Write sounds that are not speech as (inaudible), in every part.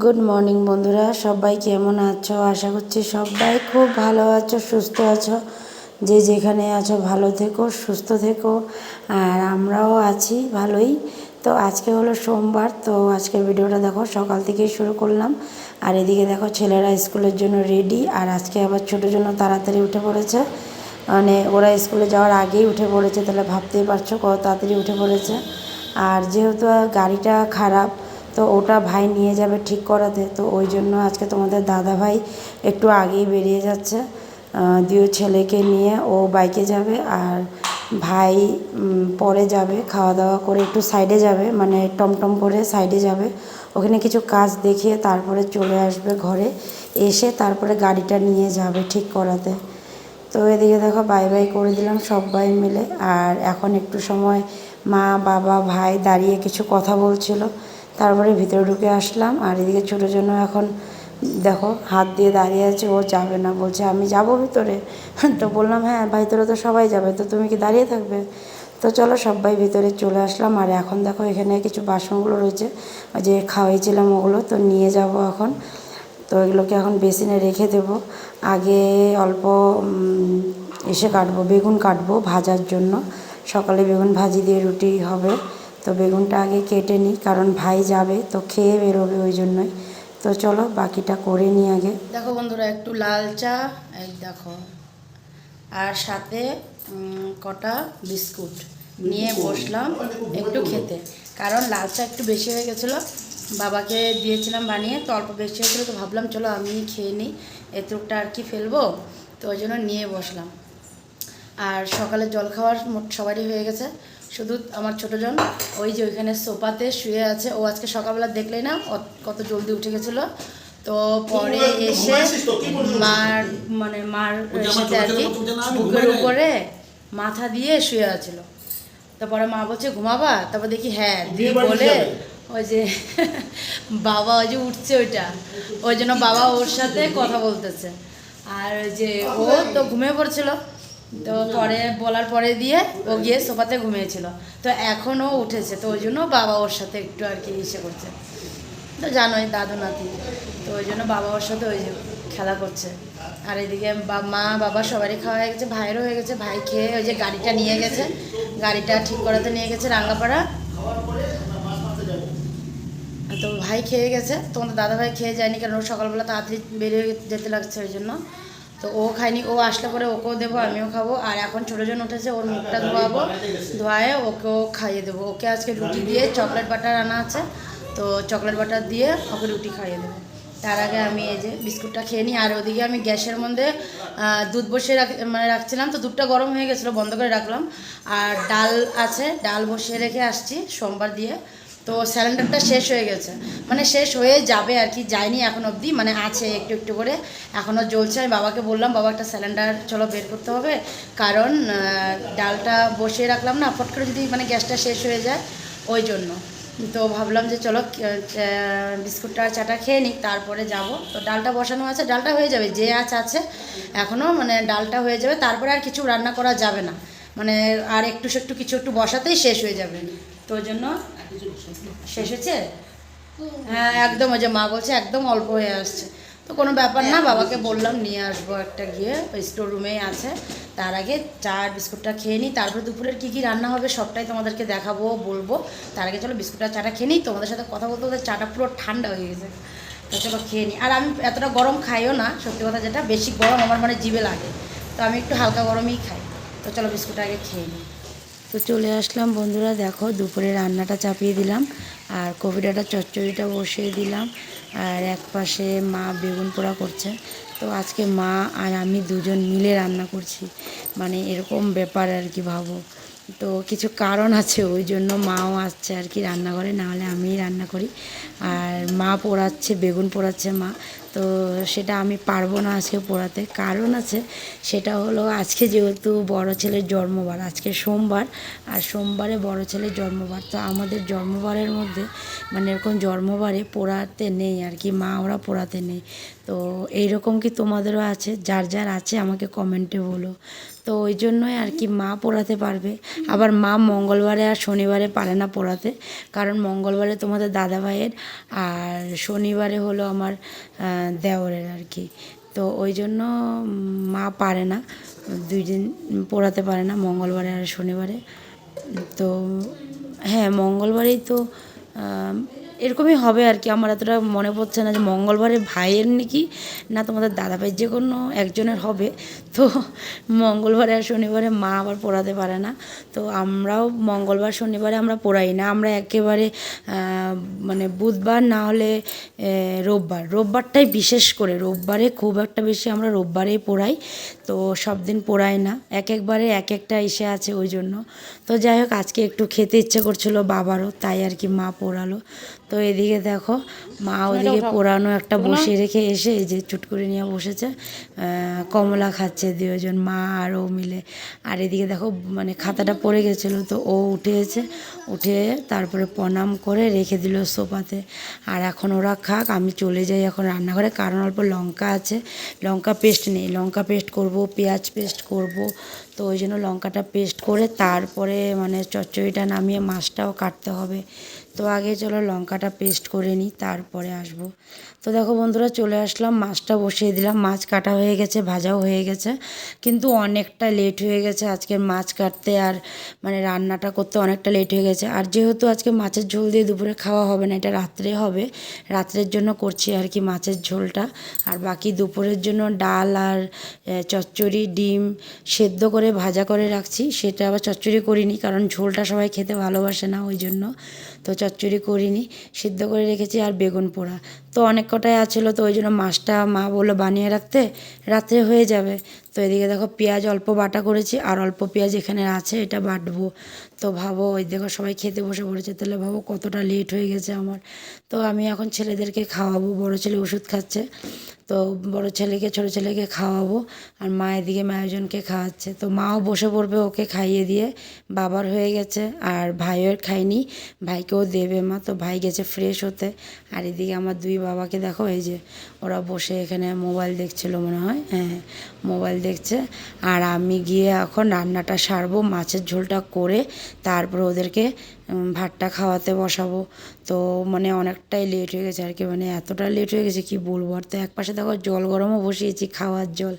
Good morning বন্ধুরা। সবাই কেমন আছো? আশা করছি সবাই খুব ভালো আছো, সুস্থ আছো। যে যেখানে আছো, ভালো থেকো, সুস্থ থেকো। আর আমরাও আছি ভালোই। তো আজকে হলো সোমবার, তো আজকের ভিডিওটা দেখো, সকাল থেকেই শুরু করলাম। আর এদিকে দেখো, ছেলেরা স্কুলের জন্য রেডি আর আজকে আবার ছোটোর জন্য তাড়াতাড়ি উঠে পড়েছে। মানে ওরা স্কুলে যাওয়ার আগেই উঠে পড়েছে, তাহলে ভাবতেই পারছ কত তাড়াতাড়ি উঠে পড়েছে। আর যেহেতু গাড়িটা খারাপ তো ওটা ভাই নিয়ে যাবে ঠিক করাতে। তো ওই জন্য আজকে তোমাদের দাদা ভাই একটু আগেই বেরিয়ে যাচ্ছে। দিয়ে ছেলেকে নিয়ে ও বাইকে যাবে আর ভাই পরে যাবে খাওয়া দাওয়া করে একটু সাইডে যাবে মানে টমটম করে সাইডে যাবে। ওখানে কিছু কাজ দেখিয়ে তারপরে চলে আসবে ঘরে। এসে তারপরে গাড়িটা নিয়ে যাবে ঠিক করাতে। তো এদিকে দেখো, বাই বাই করে দিলাম সবাই মিলে। আর এখন একটু সময় মা, বাবা, ভাই দাঁড়িয়ে কিছু কথা বলছিল। তারপরে ভিতরে ঢুকে আসলাম আর এদিকে ছোটো জন্য এখন দেখো হাত দিয়ে দাঁড়িয়ে আছে, ও যাবে না। বলছে, আমি যাব ভিতরে? (laughs) তো বললাম হ্যাঁ ভিতরে তো সবাই যাবে, তো তুমি কি দাঁড়িয়ে থাকবে? তো চলো সবাই ভিতরে চলে আসলাম। আর এখন দেখো এখানে কিছু বাসনগুলো রয়েছে যে খাওয়াইছিলাম ওগুলো, তো নিয়ে যাব এখন। তো এগুলোকে এখন বেসিনে রেখে দেব। আগে অল্প এসে কাটবো, বেগুন কাটবো ভাজার জন্য। সকালে বেগুন ভাজি দিয়ে রুটি হবে। তো বেগুনটা আগে কেটে নিই কারণ ভাই যাবে তো খেয়ে বেরোবে ওই জন্যই। তো চলো বাকিটা করে নিই আগে। দেখো বন্ধুরা একটু লাল চা এই দেখো। আর সাথে কটা বিস্কুট নিয়ে বসলাম একটু খেতে। কারণ লাল চা একটু বেশি হয়ে গেছিল বাবাকে দিয়েছিলাম বানিয়ে তো অল্প বেশি হয়েছিলো তো ভাবলাম চলো আমি খেয়ে নিই এতটুকটা আর কি ফেলব তো ওই জন্য নিয়ে বসলাম। আর সকালে জল খাওয়ার মোট সবারই হয়ে গেছে শুধু আমার ছোটোজন ওই যে ওইখানে সোফাতে শুয়ে আছে। ও আজকে সকালবেলা দেখলেই না কত জলদি উঠে গেছিল। তো পরে এসে মার মানে মার সাথে আর কি বুকের উপরে মাথা দিয়ে শুয়ে আছিল। তারপরে মা বলছে ঘুমাবা? তারপর দেখি হ্যাঁ দিয়ে বলে ওই যে (laughs) বাবা ওই যে উঠছে ওইটা। ওই জন্য বাবা ওর সাথে কথা বলতেছে। আর ওই যে ও তো ঘুমিয়ে পড়ছিল। তো পরে বলার পরে দিয়ে ও গিয়ে সোফাতে ঘুমিয়েছিল। তো এখনও উঠেছে, তো ওই জন্য বাবা ওর সাথে একটু আর কি ইসে করছে। তো জানোই দাদু নাতি, তো ওই জন্য বাবা ওর সাথে ওই যে খেলা করছে। আর এদিকে মা, বাবা সবারই খাওয়া হয়ে গেছে, ভাইয়েরও হয়ে গেছে, ভাই খেয়ে ওই যে গাড়িটা নিয়ে গেছে, গাড়িটা ঠিক করাতে নিয়ে গেছে রাঙ্গাপাড়া। তো ভাই খেয়ে গেছে তোমাদের দাদা ভাই খেয়ে যায়নি, কারণ সকালবেলা তাড়াতাড়ি বেরিয়ে যেতে লাগছে ওই জন্য। তো ও খায়নি, ও আসলে পরে ওকেও দেবো, আমিও খাব। আর এখন ছোটো জন উঠেছে, ওর মুখটা ধোয়াবো, ধোয়ায়ে ওকেও খাইয়ে দেবো। ওকে আজকে রুটি দিয়ে চকলেট বাটার আনা আছে, তো চকলেট বাটার দিয়ে ওকে রুটি খাইয়ে দেবো। তার আগে আমি এই যে বিস্কুটটা খেয়ে নিই, আর ওদিকে আমি গ্যাসের মধ্যে দুধ বসিয়ে রাখ মানে রাখছিলাম, তো দুধটা গরম হয়ে গেছিল, বন্ধ করে রাখলাম। আর ডাল আছে, ডাল বসিয়ে রেখে আসছি সোমবার দিয়ে। তো সিলিন্ডারটা শেষ হয়ে গেছে। মানে শেষ হয়ে যাবে আর কি, যায়নি এখন অবধি মানে আছে একটু একটু করে। এখনও জ্বলছে, আমি বাবাকে বললাম, বাবা একটা সিলিন্ডার চলো বের করতে হবে। কারণ ডালটা বসিয়ে রাখলাম না, ফট করে যদি মানে গ্যাসটা শেষ হয়ে যায়, ওই জন্য। তো ভাবলাম যে চলো বিস্কুটটা আর চাটা খেয়ে নিই তারপরে যাব। তো ডালটা বসানো আছে, ডালটা হয়ে যাবে, যে আঁচ আছে এখনও মানে ডালটা হয়ে যাবে। তারপরে আর কিছু রান্না করা যাবে না। মানে আর একটু সে একটু কিছু একটু বসাতেই শেষ হয়ে যাবে। তো জন্য শেষ হ্যাঁ একদম ওই যে মা বলছে, একদম অল্প হয়ে আসছে। তো কোনো ব্যাপার না, বাবাকে বললাম নিয়ে আসব একটা গিয়ে, ওই স্টোর রুমেই আছে। তার আগে চা বিস্কুটটা খেয়ে নিই। তারপরে দুপুরের কী কী রান্না হবে সবটাই তোমাদেরকে দেখাবো, বলব। তার আগে চলো বিস্কুটটা, চাটা খেয়ে নিই। তোমাদের সাথে কথা বলতে বলতে চাটা পুরো ঠান্ডা হয়ে গেছে। তো চলো খেয়ে নিই। আর আমি এতটা গরম খাইও না, সত্যি কথা যেটা, বেশি গরম আমার মানে জিভে লাগে। তো আমি একটু হালকা গরমই খাই। তো চলো বিস্কুটটা আগে খেয়ে নিই। তো চলে আসলাম বন্ধুরা, দেখো দুপুরে রান্নাটা চাপিয়ে দিলাম আর কবিরাটা চচ্চড়িটা বসিয়ে দিলাম আর এক পাশে মা বেগুন পোড়া করছে। তো আজকে মা আর আমি দুজন মিলে রান্না করছি মানে এরকম ব্যাপার আর কি ভাবো। তো কিছু কারণ আছে, ওই জন্য মাও আসছে আর কি রান্নাঘরে, নাহলে আমিই রান্না করি। আর মা পোড়াচ্ছে, বেগুন পোড়াচ্ছে মা তো সেটা আমি পারব না আজকে পড়াতে। কারণ আছে, সেটা হলো আজকে যেহেতু বড় ছেলের জন্মবার, আজকে সোমবার, আর সোমবারে বড় ছেলের জন্মবার, তো আমাদের জন্মবারের মধ্যে মানে এরকম জন্মবারে পড়াতে নেই আর কি, মা ওরা পড়াতে নেই। তো এইরকম কি তোমাদেরও আছে? যার যার আছে, আমাকে কমেন্টে বলো। তো ওই জন্যই আর কি মা পড়াতে পারবে। আবার মা মঙ্গলবারে আর শনিবারে পারে না পড়াতে। কারণ মঙ্গলবারে তোমাদের দাদা ভাইয়ের আর শনিবারে হলো আমার দেওরের আর কি। তো ওই জন্য মা পারে না। দুই দিন পড়াতে পারে না মঙ্গলবারে আর শনিবারে। তো হ্যাঁ মঙ্গলবারেই তো এরকমই হবে আর কি। আমার এতটা মনে পড়ছে না যে মঙ্গলবারে ভাইয়ের নাকি না তোমাদের দাদা ভাইয়ের যে কোনো একজনের হবে। তো মঙ্গলবারে আর শনিবারে মা আবার পড়াতে পারে না। তো আমরাও মঙ্গলবার, শনিবারে আমরা পড়াই না। আমরা একেবারে মানে বুধবার না হলে রোববার। রোববারটাই বিশেষ করে। রোববারে খুব একটা বেশি আমরা রোববারেই পড়াই। তো সব দিন পড়াই না। এক একবারে এক একটা এসে আছে ওই জন্য। তো যাই হোক আজকে একটু খেতে ইচ্ছে করছিল বাবারও তাই আর কি মা পোড়ালো। তো এদিকে দেখো মা ওদিকে পোড়ানো একটা বসিয়ে রেখে এসে এই যে চুট করে নিয়ে বসেছে কমলা খাচ্ছে দুজন মা আর ও মিলে। আর এদিকে দেখো মানে খাতাটা পড়ে গেছিল তো ও উঠেছে। উঠে তারপরে প্রণাম করে রেখে দিল সোফাতে। আর এখন ওরা খাক আমি চলে যাই এখন রান্নাঘরে কারণ অল্প লঙ্কা আছে। লঙ্কা পেস্ট নেই লঙ্কা পেস্ট করব পেঁয়াজ পেস্ট করব। তো ওই জন্য লঙ্কাটা পেস্ট করে তারপরে মানে চচ্চড়িটা নামিয়ে মাছটাও কাটতে হবে। তো আগে চলো লঙ্কাটা পেস্ট করে নিই, তারপরে আসব। তো দেখো বন্ধুরা, চলে আসলাম, মাছটা বসিয়ে দিলাম। মাছ কাটা হয়ে গেছে, ভাজাও হয়ে গেছে। কিন্তু অনেকটা লেট হয়ে গেছে আজকে মাছ কাটতে আর মানে রান্নাটা করতে অনেকটা লেট হয়ে গেছে। আর যেহেতু আজকে মাছের ঝোল দিয়ে দুপুরে খাওয়া হবে না, এটা রাত্রে হবে। রাত্রের জন্য করছি আর কি মাছের ঝোলটা। আর বাকি দুপুরের জন্য ডাল আর চচ্চড়ি, ডিম সেদ্ধ করে ভাজা করে রাখছি। সেটা আবার চচ্চড়ি করিনি, কারণ ঝোলটা সবাই খেতে ভালোবাসে না, ওই জন্য। তো চচ্চড়ি করিনি, সিদ্ধ করে রেখেছি আর বেগুন পোড়া। তো অনেক কটাই আছিল, তো ওই জন্য মাছটা মা বলল বানিয়ে রাখতে, রাত্রে হয়ে যাবে। তো এদিকে দেখো পেঁয়াজ অল্প বাটা করেছি, আর অল্প পেঁয়াজ এখানে আছে, এটা বাটবো। তো ভাবো, ওই দেখো সবাই খেতে বসে পড়েছে, তাহলে ভাবো কতটা লেট হয়ে গেছে আমার। তো আমি এখন ছেলেদেরকে খাওয়াবো, বড় ছেলে ওষুধ খাচ্ছে। তো বড় ছেলেকে, ছোট ছেলেকে খাওয়াবো আর মা এদিকে মায়োজনকে খাওয়াচ্ছে। তো মাও বসে পড়বে ওকে খাইয়ে দিয়ে। বাবার হয়ে গেছে আর ভাইয়ের খাইনি ভাইকেও দেবে মা। তো ভাই গেছে ফ্রেশ হতে। আর এদিকে আমার দুই বাবাকে দেখো, এই যে ওরা বসে এখানে মোবাইল দেখছিল মনে হয়। হ্যাঁ মোবাইল দেখছে। আর আমি গিয়ে এখন রান্নাটা সারবো, মাছের ঝোলটা করে তারপর ওদেরকে ভাতটা খাওয়াতে বসাবো। তো মানে অনেকটাই লেট হয়ে গেছে আর কি মানে এতটা লেট হয়ে গেছে কি বলব? আর তো এক পাশে দেখো জল গরমও বসিয়েছি খাওয়ার জল।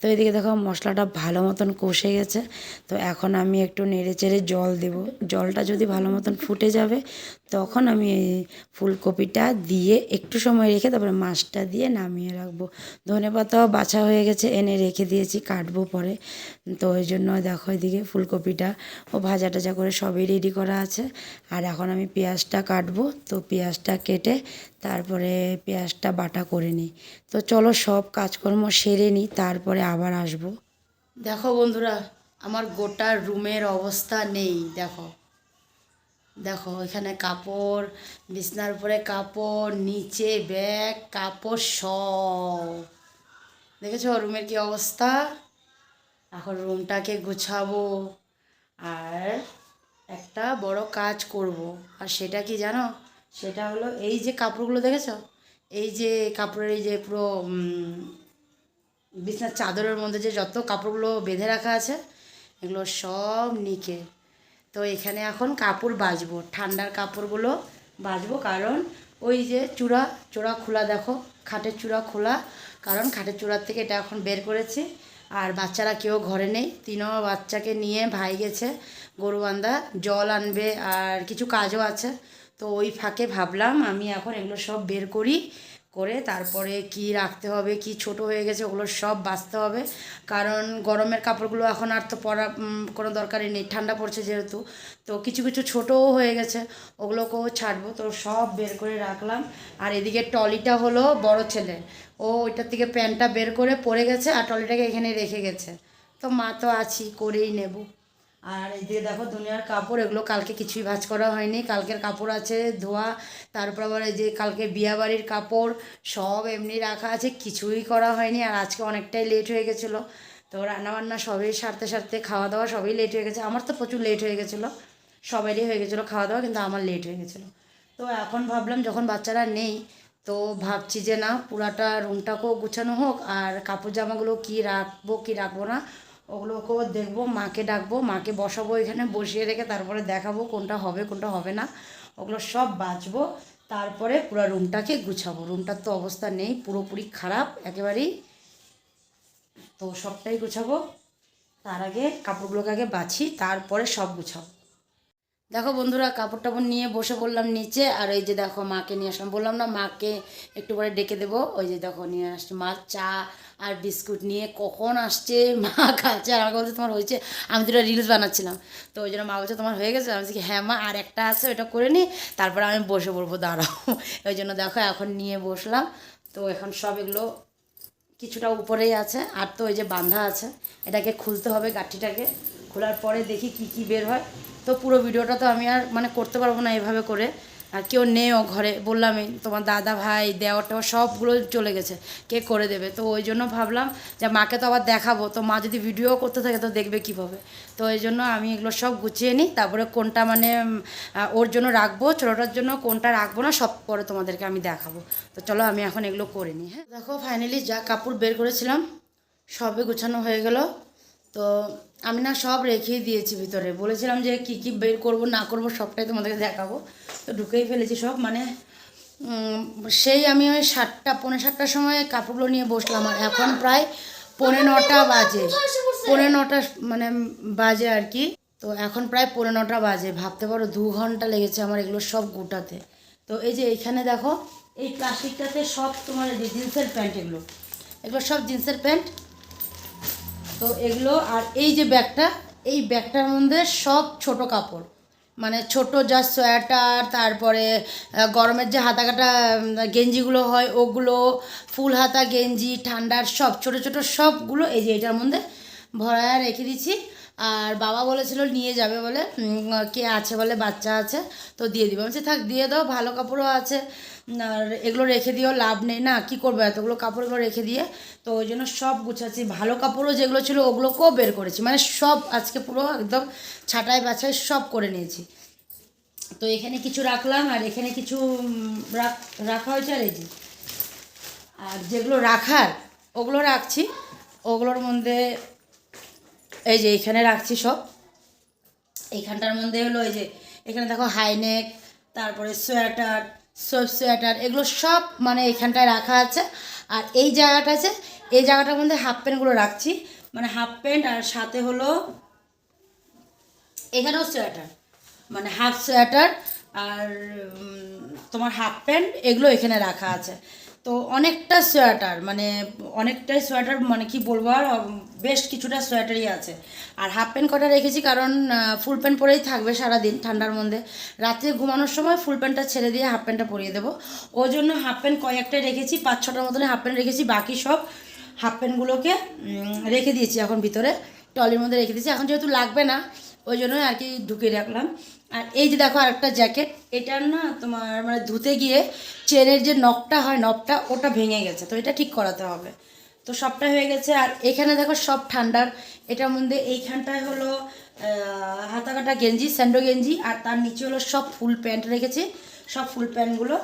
তো এদিকে দেখো মশলাটা ভালো মতন কষে গেছে। তো এখন আমি একটু নেড়ে চেড়ে জল দেবো। জলটা যদি ভালো মতন ফুটে যাবে, তখন আমি ফুলকপিটা দিয়ে একটু সময় রেখে তারপরে মাছটা দিয়ে নামিয়ে রাখব। ধনে পাতাও বাছা হয়ে গেছে, এনে রেখে দিয়েছি, কাটবো পরে। তো ওই জন্য দেখো এদিকে ফুলকপিটা ও ভাজা টাজা করে সবই রেডি করা আছে। আর এখন আমি পেঁয়াজটা কাটবো। তো পেঁয়াজটা কেটে তারপরে পেঁয়াজটা বাটা করে নিই। তো চলো সব কাজকর্ম সেরে নিই, তারপরে আবার আসব। দেখো বন্ধুরা, আমার গোটা রুমের অবস্থা নেই, দেখো। দেখো, এখানে কাপড়, বিছনার উপরে কাপড়, নিচে ব্যাগ, কাপড় সব। দেখেছ রুমের কি অবস্থা? এখন রুমটাকে গুছাবো। আর একটা বড় কাজ করব। আর সেটা কি জানো? সেটা হলো এই যে কাপড়গুলো দেখেছ? এই যে কাপড়ের এই যে পুরো বিছনার চাদরের মধ্যে যে যত কাপড়গুলো বেঁধে রাখা আছে, এগুলো সব নিকে। তো এখানে এখন কাপড় বাজবো, ঠান্ডার কাপড়গুলো বাজবো। কারণ ওই যে চূড়া চূড়া খোলা দেখো, খাটের চূড়া খোলা। কারণ খাটের চূড়ার থেকে এটা এখন বের করেছি। আর বাচ্চারা কেউ ঘরে নেই। তিনও বাচ্চাকে নিয়ে ভাই গেছে গরুবান্ধা জল আনবে আর কিছু কাজও আছে। তো ওই ফাঁকে ভাবলাম আমি এখন এগুলো সব বের করি। করে তারপরে কি রাখতে হবে, কি ছোট হয়ে গেছে ওগুলো সব বাছতে হবে। কারণ গরমের কাপড়গুলো এখন আর তো পরা কোনো দরকারই নেই। ঠান্ডা পড়ছে যেহেতু, তো কিছু কিছু ছোটও হয়ে গেছে, ওগুলোকেও ছাড়বো। তো সব বের করে রাখলাম। আর এদিকে টলিটা হলো বড় ছেলে। ও ওইটার থেকে প্যান্টটা বের করে পরে গেছে আর টলিটাকে এখানে রেখে গেছে। তো মা তো আছি, করেই নেব। আর এই যে দেখো দুনিয়ার কাপড়, এগুলো কালকে কিছুই ভাজ করা হয়নি। কালকের কাপড় আছে ধোয়া, তারপর আবার এই যে কালকে বিয়াবাড়ির কাপড়, সব এমনি রাখা আছে, কিছুই করা হয়নি। আর আজকে অনেকটাই লেট হয়ে গেছিল। তো রান্নাবান্না সবই সারতে সারতে খাওয়া দাওয়া সবই লেট হয়ে গেছে। আমার তো প্রচুর লেট হয়ে গেছিল। সবারই হয়ে গেছিল খাওয়া দাওয়া, কিন্তু আমার লেট হয়ে গেছিল। তো এখন ভাবলাম যখন বাচ্চারা নেই, তো ভাবছি যে না, পুরাটা রুমটাকেও গুছানো হোক, আর কাপড় জামাগুলো কি রাখব কি রাখব না ওগুলোকেও দেখব, মাকে ডাকবো, মাকে বসাবো এখানে, বসিয়ে রেখে তারপরে দেখাবো কোনটা হবে কোনটা হবে না। ওগুলো সব বাঁচবো, তারপরে পুরো রুমটাকে গুছাবো। রুমটার তো অবস্থা নেই, পুরোপুরি খারাপ, একেবারেই। তো সবটাই গুছাবো, তার আগে কাপড়গুলোকে আগে বাছি, তারপরে সব গুছাবো। দেখো বন্ধুরা কাপড় টাপড় নিয়ে বসে বললাম নিচে, আর ওই যে দেখো মাকে নিয়ে আসলাম। বললাম না, মাকে একটু পরে ডেকে দেবো। ওই যে দেখো নিয়ে আসছে মা চা আর বিস্কুট নিয়ে। কখন আসছে? মা খাচ্ছে। আর আমাকে বলছে, তোমার হয়েছে? আমি দুটো রিলস বানাচ্ছিলাম। তো ওই জন্য মা বলছে, তোমার হয়ে গেছে? আমি বলছি হ্যাঁ মা, আর একটা আছে, ওটা করে নিই তারপরে আমি বসে পড়ব, দাঁড়াও। ওই জন্য দেখো এখন নিয়ে বসলাম। তো এখন সব এগুলো কিছুটা উপরেই আছে। আর তো ওই যে বাঁধা আছে, এটাকে খুলতে হবে গাঠিটাকে। খোলার পরে দেখি কি কি বের হয়। তো পুরো ভিডিওটা তো আমি আর মানে করতে পারব না এভাবে করে। আর কেউ নেও ঘরে। বললামই তোমার দাদা ভাই, দেওয়ার টেওয়ার সবগুলো চলে গেছে। কে করে দেবে? তো ওই জন্য ভাবলাম যে মাকে তো আবার দেখাবো। তো মা যদি ভিডিও করতে থাকে তো দেখবে কীভাবে? তো ওই জন্য আমি এগুলো সব গুছিয়ে নিই। তারপরে কোনটা মানে ওর জন্য রাখব, ছোটোটার জন্য কোনটা রাখব না, সব পরে তোমাদেরকে আমি দেখাবো। তো চলো আমি এখন এগুলো করে নিই হ্যাঁ। দেখো ফাইনালি যা কাপড় বের করেছিলাম সবে গোছানো হয়ে গেল। তো আমি না সব রেখেই দিয়েছি ভিতরে। বলেছিলাম যে কি কি বের করব, না করব, সবটাই তোমাদেরকে দেখাবো। তো ঢুকেই ফেলেছি সব মানে সেই আমি ওই সাতটা, পৌনে সাতটার সময় কাপড়গুলো নিয়ে বসলাম। আর এখন প্রায় পৌনে নটা বাজে। পৌনে নটা মানে বাজে আর কি। তো এখন প্রায় পৌনে নটা বাজে। ভাবতে পারো, দু ঘণ্টা লেগেছে আমার এগুলো সব গোটাতে। তো এই যে এইখানে দেখো, এই প্লাস্টিকটাতে সব তোমার জিন্সের প্যান্ট এগুলো এগুলো সব জিন্সের প্যান্ট। তো এগুলো আর এই যে ব্যাগটা এই ব্যাগটার মধ্যে সব ছোট কাপড়। মানে ছোট যা সোয়েটার তারপরে গরমের যে হাতা কাটা গেঞ্জিগুলো হয় ওগুলো ফুল হাতা গেঞ্জি ঠান্ডার সব ছোট ছোট সবগুলো এই যে এটার মধ্যে ভরায় রেখে দিচ্ছি। আর বাবা বলেছিল নিয়ে যাবে বলে কে আছে বলে বাচ্চা আছে তো দিয়ে দিবে। বলছি, থাক দিয়ে দাও ভালো কাপড়ও আছে। এগুলো রেখে দিয়েও লাভ নেই না, কি করব? এতগুলো কাপড়গুলো রেখে দিয়ে তো ওই জন্য সব গুছাচ্ছি। ভালো কাপড়ও যেগুলো ছিল ওগুলোকেও বের করেছি। মানে সব আজকে পুরো একদম ছাটাই বাছাই সব করে নিয়েছি। তো এখানে কিছু রাখলাম আর এখানে কিছু রাখ- হয়েছে আর এই যে। আর যেগুলো রাখার, ওগুলো রাখছি। ওগুলোর মধ্যে এই যে এখানে রাখছি সব। এইখানটার মধ্যে হলো এই যে, এখানে দেখো হাইনেক তারপরে সোয়েটার সোয়েব সোয়েটার, এগুলো সব মানে এখানটায় রাখা আছে। আর এই জায়গাটা আছে, এই জায়গাটার মধ্যে হাফ প্যান্টগুলো রাখছি। মানে হাফ প্যান্ট আর সাথে হলো এখানেও সোয়েটার। মানে হাফ সোয়েটার আর তোমার হাফ প্যান্ট এগুলো এখানে রাখা আছে। তো অনেকটা সোয়েটার মানে অনেকটাই সোয়েটার মানে কি বলব আর বেশ কিছুটা সোয়েটারই আছে। আর হাফ প্যান্ট কটা রেখেছি কারণ ফুল প্যান্ট পরেই থাকবে সারাদিন ঠান্ডার মধ্যে। রাত্রে ঘুমানোর সময় ফুল প্যান্টটা ছেড়ে দিয়ে হাফ প্যান্টটা পরিয়ে দেবো। ওই জন্য হাফ প্যান্ট কয়েকটাই রেখেছি, পাঁচ ছটার মতন হাফ প্যান্ট রেখেছি, বাকি সব হাফ প্যান্টগুলোকে রেখে দিয়েছি এখন ভিতরে টলির মধ্যে রেখে দিয়েছি। এখন যেহেতু লাগবে না, ওই জন্যই আর কি ঢুকিয়ে রাখলাম। আর এই যে দেখো আরেকটা জ্যাকেট এটার না তোমার মানে ধুতে গিয়ে চেনের যে নখটা হয় নখটা ওটা ভেঙে গেছে তো এটা ঠিক করাতে হবে। তো সবটা হয়ে গেছে আর এখানে দেখো সব ঠান্ডার। এটার মধ্যে এইখানটায় হলো আহ, হাতা কাটা গেঞ্জি স্যান্ডো গেঞ্জি আর তার নিচে হলো সব ফুল প্যান্ট রেখেছি। সব ফুল প্যান্টগুলো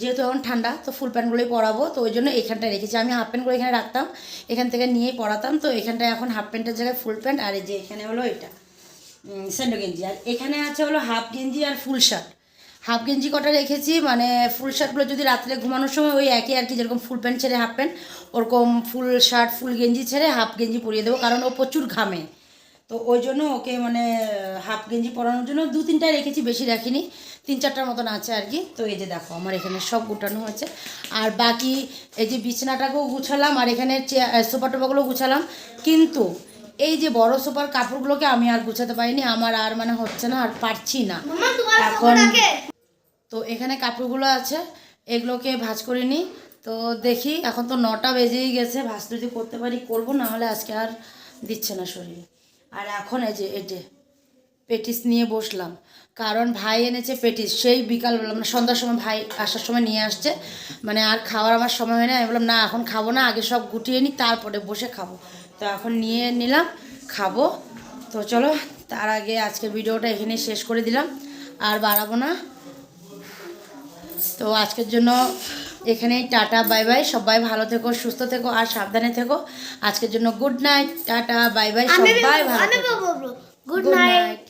যেহেতু এখন ঠান্ডা তো ফুল প্যান্টগুলোই পরাবো তো ওই জন্য এখানটায় রেখেছি। আমি হাফ প্যান্টগুলো এখানে রাখতাম এখান থেকে নিয়েই পরাতাম তো এখানটায় এখন হাফ প্যান্টের জায়গায় ফুল প্যান্ট আর এই যে এখানে হলো এটা। স্যান্ডো গেঞ্জি। আর এখানে আছে হলো হাফ গেঞ্জি আর ফুল শার্ট। হাফ গেঞ্জি কটা রেখেছি মানে ফুল শার্টগুলো যদি রাত্রে ঘুমানোর সময় ওই একই আর কি, যেরকম ফুল প্যান্ট ছেড়ে হাফ প্যান্ট, ওরকম ফুল শার্ট, ফুল গেঞ্জি ছেড়ে হাফ গেঞ্জি পরিয়ে দেবো, কারণ ও প্রচুর ঘামে। তো ওই জন্য ওকে মানে হাফ গেঞ্জি পরানোর জন্য দু তিনটায় রেখেছি, বেশি রাখিনি। তিন চারটার মতন আছে আর কি। তো এই যে দেখো, আমার এখানে সব গুটানো হয়েছে। আর বাকি এই যে বিছানাটাকেও গুছালাম, আর এখানে চেয়ার সোফা টোপাগুলো গুছালাম। কিন্তু এই যে বড় সোফার কাপড়গুলোকে আমি আর গুছাতে পারিনি আমার আর মানে হচ্ছে না আর পারছি না। এখন তো এখানে কাপড়গুলো আছে এগুলোকে ভাঁজ করে নিই তো দেখি এখন তো নটা বেজেই গেছে ভাঁজ যদি করতে পারি করব না হলে আজকে আর দিচ্ছে না শরীরে। আর এখন এই যে এটে পেটিস নিয়ে বসলাম। কারণ ভাই এনেছে পেটিস সেই বিকালবেলা মানে সন্ধ্যার সময় ভাই আসার সময় নিয়ে আসছে। মানে আর খাওয়ার আমার সময় হয় না আমি বললাম না এখন খাব না আগে সব গুটিয়ে নিই তারপরে বসে খাব। তো এখন নিয়ে নিলাম খাব। তো চলো তার আগে আজকে ভিডিওটা এখানে শেষ করে দিলাম আর বাড়াবো না। তো আজকের জন্য এখানেই টাটা বাই বাই। সবাই ভালো থেকো সুস্থ থেকো আর সাবধানে থেকো। আজকের জন্য good night ta ta bye bye সবাই ভালো গুড নাইট.